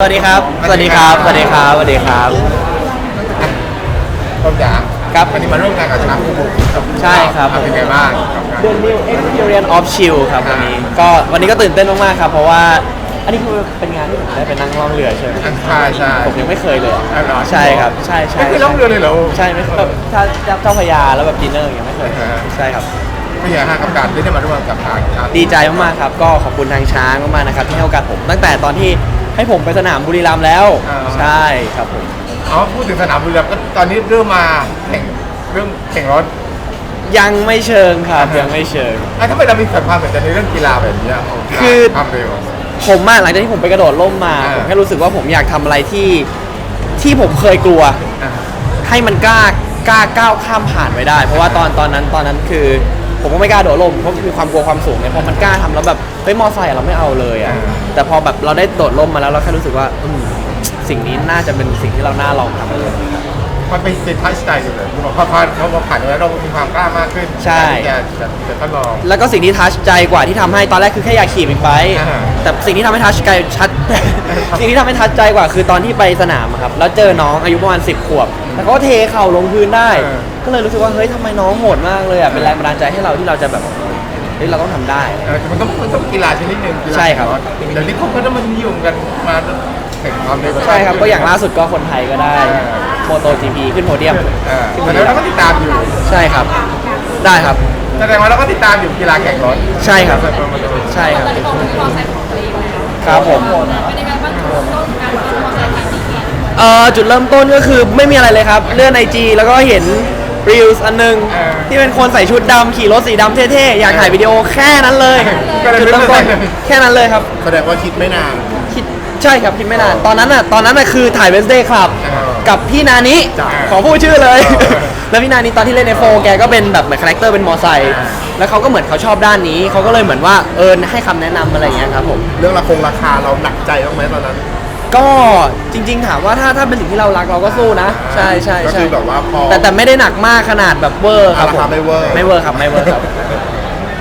สวัสดีครับ สวัสดีครับ สวัสดีครับ สวัสดีครับ ต้นยางครับ วันนี้มาร่วมงานกับชนะภูมิใช่ครับเป็นไงบ้างกับงาน The New Experience of Chill ครับวันนี้ ก็วันนี้ก็ตื่นเต้นมากๆครับ เพราะว่า อันนี้คือเป็นงานที่ผมได้ไปนั่งล่องเรือใช่ไหมใช่ใช่ผมยังไม่เคยเลยอ๋อเหรอใช่ครับ ใช่ใช่ไม่เคยล่องเรือเลยเหรอ ใช่ไม่เคยแบบถ้าเจ้าพระยาแล้วแบบดินเนอร์อย่างเงี้ยไม่เคยอ่าฮะใช่ครับเป็นไงฮะกับการที่ได้มาร่วมกับทางดีใจมากๆครับ ก็ขอบคุณทางช้างมากๆนะครับที่ให้โอกาสผมตั้งแต่ตอนที่ ให้ผมไปสนามบุรีรัมย์แล้วใช่ครับผม เอาพูดถึงสนามบุรีรัมย์ก็ตอนนี้เริ่มมาแข่งเรื่องแข่งรถ ยังไม่เชิงครับยังไม่เชิง อะถ้าไม่เรามีความสนใจในเรื่องกีฬาแบบนี้เากีฬาคือ ความเร็ว ผมอะหลังจากที่ผมไปกระโดดร่มมา อ่า ผมแค่รู้สึกว่าผมอยากทำอะไรที่ที่ผมเคยกลัว อะ ให้มันกล้ากล้าก้าวข้ามผ่านไปได้ เพราะว่าตอนตอนนั้นตอนนั้นคือ ผมก็ไม่กล้าโดดร่มเพราะมีความกลัวความสูงเนี่ยพอมันกล้าทำแล้วแบบเฮ้ยมอไซค์อะเราไม่เอาเลยอะแต่พอแบบเราได้โดดร่มมาแล้วเราแค่รู้สึกว่าอืมสิ่งนี้น่าจะเป็นสิ่งที่เราน่าลองทำ มันเป็นเป็นทัชใจอยู่เลยพอพอพอพอผ่านมาแล้วเรามีความกล้ามากขึ้นใช่ที่จะจะจะทดลอง แล้วก็สิ่งที่ทัชใจกว่าที่ทำให้ตอนแรกคือแค่อยากขี่บิ๊กไบค์อ่า แต่สิ่งที่ทำให้ทัชใจชัด สิ่งที่ทำให้ทัชใจกว่าคือตอนที่ไปสนามอะครับ แล้วเจอน้องอายุประมาณ 10 ขวบ แล้วเขาก็เทเข่าลงพื้นได้ เออ ก็เลยรู้สึกว่าเฮ้ยทำไมน้องโหดมากเลยอะเป็นแรงบันดาลใจให้เราที่เราจะแบบเฮ้ยเราต้องทำได้ เออแต่มันต้องมันต้องกีฬาชนิดหนึ่งกีฬาใช่ครับ เดี๋ยวนี้เขาก็ต้องมันนิยมกันมาแข่งความเร็วกันใช่ครับก็อย่างล่าสุดก็คนไทยก็ได้โมโตจีพีขึ้นโพเดียมเออขึ้นแสโพดเดีงยว่ามเราก็ติดตามอยู่ใช่ครับ ได้ครับ แสดงว่าเราก็ติดตามอยู่กีฬาแข่งรถใช่ครับ ใช่ครับ ตอนนี้เขามีมอไซค์ของตัวเองแล้วครับผม เป็นยังไงบ้างจุด เริ่มต้นการซื้อมอไซค์ครั้งนี้เอ่อจุดเริ่มต้นก็คือไม่มีอะไรเลยครับ เลื่อนไอจีแล้วก็เห็นรีลส์อันหนึง ที่เป็นคนใส่ชุดดำขี่รถสีดำเท่ๆ อยากถ่ายวิดีโอแค่นั้นเลยจุดเริ่มต้นแค่นั้นเลยครับ แสดงว่าคิดไม่นาน คิดใช่ครับคิดไม่นาน ตอนนั้นอะตอนนั้นอะคือถ่ายเวสเดย์ครับ อ่ากับพี่นานิจ้ะขอพูดชื่อเลยเออแล้วพี่นานิตอนที่เล่นในโฟแกก็เป็นแบบเหมือนคาแรคเตอร์เป็นมอไซค์ แล้วเขาก็เหมือนเขาชอบด้านนี้เขาก็เลยเหมือนว่าเออให้คำแนะนำอะไรอย่างเงี้ยครับผม เรื่องราคงราคาเราหนักใจบ้างไหมตอนนั้นก็จริง ๆ ถามว่าถ้าถ้าเป็นสิ่งที่เรารักเราก็สู้นะ ใช่ใช่ก็ใช่คือแบบว่าพอ แต่แต่ไม่ได้หนักมากขนาดแบบเวอร์ครับราคาไม่เวอร์ ไม่เวอร์ครับไม่เวอร์ครับ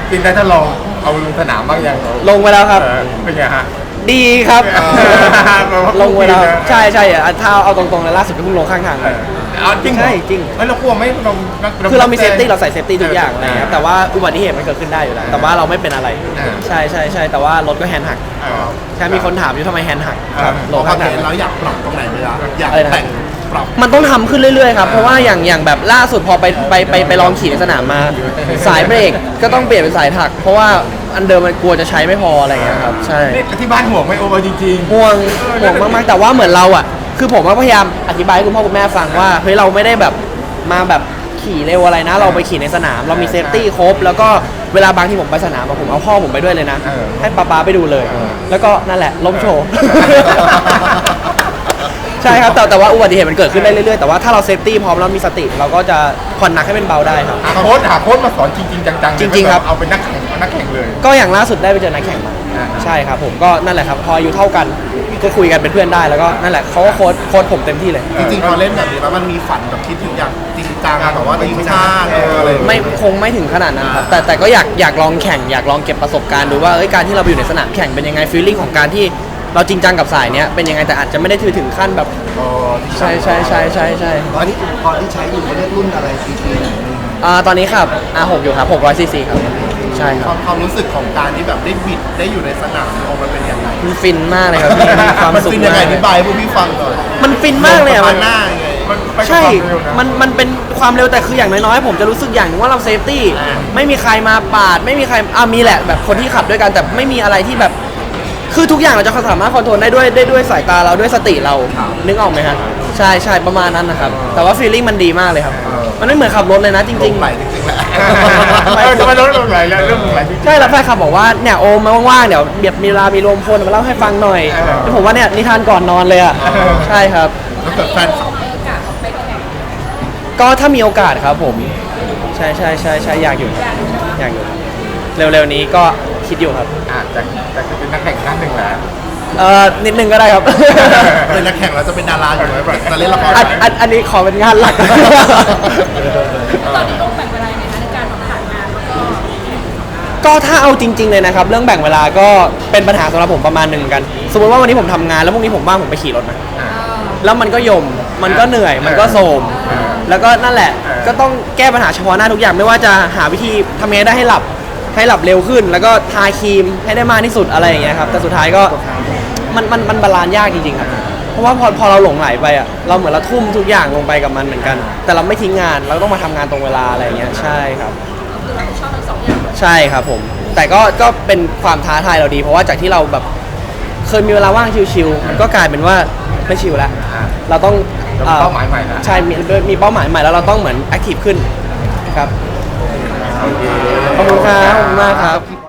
จริงได้ถ้าลองเอาลงสนามบ้างยังลงไปแล้วครับ เออเป็นไงฮะ ดีครับเออลงไปแล้วดีนะใช่ใช่อะถ้าเอาตรงๆเลยล่าสุดก็เพิ่งลงข้างทางเออเอาจริงเหอใช่จริง เฮ้ยเรากลัวไหมเราคือเรามีเซฟตี้เราใส่เซฟตี้ทุกอย่างอะไรเงี้ยแต่ว่าอุบัติเหตุมันเกิดขึ้นได้อยู่แล้ว แต่ว่าเราไม่เป็นอะไรเออใช่ใช่ใช่แต่ว่ารถก็แฮนด์หักเออแค่มีคนถามอยู่ทำไมแฮนด์หักเออครับลงข้างทาง เราอยากปรับตรงไหนไหมล่ะอยากอะไรนะ แต่ง ปรับ มันต้องทำขึ้นเรื่อยๆครับเพราะว่าอย่างอย่างแบบล่าสุดพอไปไปไปไปลองขี่ในสนามมา สายเบรกก็ต้องเปลี่ยนเป็นสายถัก เพราะว่าอันเดิมมันกลัวจะใช้ไม่พออะไรเงี้ยครับใช่นี่ที่บ้านห่วงไหมโอเวอร์จริง ห่วงห่วงมากๆแต่ว่าเหมือนเราอะ คือผมก็พยายามอธิบายให้คุณพ่อคุณแม่ฟังว่าเฮ้ยเราไม่ได้แบบมาแบบขี่เร็วอะไรนะ เราไปขี่ในสนาม เรามีเซฟตี้ครบ แล้วก็เวลาบางที่ผมไปสนามอะผมเอาพ่อผมไปด้วยเลยนะ เออให้ป๊าป๊าไปดูเลย แล้วก็นั่นแหละล้มโชว์ ใช่ครับแต่แต่ว่าอุบัติเหตุมันเกิดขึ้นได้เรื่อยๆแต่ว่าถ้าเราเซฟตี้พร้อมแล้วมีสติ เราก็จะผ่อนหนักให้เป็นเบาได้ครับๆหาโค้ชหาโค้ชมาสอนจริงๆจังๆจริงๆครับ เอาเป็นนักแข่งเอานักแข่งเลย ก็อย่างล่าสุดได้ไปเจอนักแข่งมาอ่า ใช่ครับผมก็นั่นแหละครับ พออายุเท่ากันก็คุยกันเป็นเพื่อนได้แล้วก็นั่นแหละเขาก็โค้ชโค้ชผมเต็มที่เลย จริงๆพอเล่นแบบนี้แล้วมันมีฝันแบบคิดถึงอยากจริงจังอะแต่ว่าทีมชาติเอออะไรอย่างเงี้ย ไม่คงไม่ถึงขนาดนั้นครับแต่แต่ก็อยากอยากลองแข่งอยากลองเก็บประสบการณ์ดูว่าเอ้ยการที่เราไปอยู่ในสนามแข่งเป็นยังไงฟีลลิ่งของการที่ เราจริงจังกับสายเนี้ยเป็นยังไงแต่อาจจะไม่ได้ถือถึงขั้นแบบอ๋อใช่ใช่ใช่ใช่ใช่ตอนนี้อุปกรณ์ที่ใช้อยู่เขาเรียกรุ่นอะไรปีปีไหนอ่าตอนนี้ครับ R6 อยู่ครับ600ซีซีครับใช่คครับวามความรู้สึกของการที่แบบได้บิดได้อยู่ในสนามโอมันเป็นยังไงมันฟินมากเลยครับพี่มีความมันสุขเป็นยังมาไงกอธิบายให้พวกพี่ฟังหน่อยมันฟินมากเลยอะปมัระนมาณหน้ายังไงมันไปกับใช่ความเร็วนะมัน มันเป็นความเร็วแต่คืออย่างน้อยๆ ผมจะรู้สึกอย่างหนึงว่าเราเซฟตี้ อ่า ไม่มีใครมาปาด ไม่มีใครอ่ามีแหละแบบคนที่ขับด้วยกันแต่ไม่มีอะไรที่แบบ คือทุกอย่างเราจะสามารถคอนโทรลได้ด้วยได้ด้วยสายตาเราด้วยสติเรานึกออกไหมฮะใช่ใช่ประมาณนั้นนะครับ แต่ว่าฟีลลิ่งมันดีมากเลยครับมันไม่เหมือนขับรถเลยนะจลริงงไหลจริงๆแหละเออทำไมรถลงไหลแล้วเรื่องลงไหลจริงๆใช่แล้วแฟนคลับบอกว่าเนี่ยโอมมาว่างๆเดี๋ยวเบียบมีเวลามีรวมพลมาเล่าให้ฟังหน่อยเออแล้วผมว่าเนี่ยนิทานก่อนนอนเลยอะใช่ครับ แล้วเกิดแฟนคลับให้โอกาสเขาไปแข่งก็ถ้ามีโอกาสครับผม ใช่ใช่ใช่ใช่อยากอยู่อยากอยู่ เร็วๆนี้ก็ คิดอยู่ครับอะจากจากจะเป็นนักแข่งท่านหนึ่งแล้วเอ่อนิดนึงก็ได้ครับ เป็นนักแข่งแล้วจะเป็นดาราอยู่ไหมแบบจะเล่นละครอันไหมอันอันนี้ขอเป็นงานหลัก ตอนนี้ต้องแบ่งเวลายังไงคะในการแบบผ่านงานแล้วก็ก็ถ้าเอาจริง ๆ เลยนะครับ เรื่องแบ่งเวลาก็เป็นปัญหาสำหรับผมประมาณหนึ่งเหมือนกัน สมมติว่าวันนี้ผมทำงานแล้วพรุ่งนี้ผมว่างผมไปขี่รถนะอ่าแล้วมันก็ยมมันก็เหนื่อยมันก็โทรมเออแล้วก็นั่นแหละเออก็ต้องแก้ปัญหาเฉพาะหน้าทุกอย่างไม่ว่าจะหาวิธีทำยังไงได้ให้หลับ ให้หลับเร็วขึ้น แล้วก็ทาครีมให้ได้มากที่สุดอะไรอย่างเงี้ยครับ แต่สุดท้ายก็มันมันมันบาลานซ์ยากจริงๆครับ เพราะว่าพอพอเราหลงไหลไปอะเราเหมือนเราทุ่มทุกอย่างลงไปกับมันเหมือนกัน แต่เราไม่ทิ้งงานเราต้องมาทำงานตรงเวลาอะไรอย่างเงี้ยใช่ครับ คือเราชอบทั้งสองอย่างใช่ครับผม แต่ก็ก็เป็นความท้าทายเราดี เพราะว่าจากที่เราแบบเคยมีเวลาว่างชิวๆมันก็กลายเป็นว่าไม่ชิวแล้ว อ่าเราต้องเรามีเป้าหมายใหม่แล้วใช่มีมีเป้าหมายใหม่แล้วเราต้องเหมือนแอคทีฟขึ้นครับ โอเค ขอบคุณครับขอบคุณมากครับ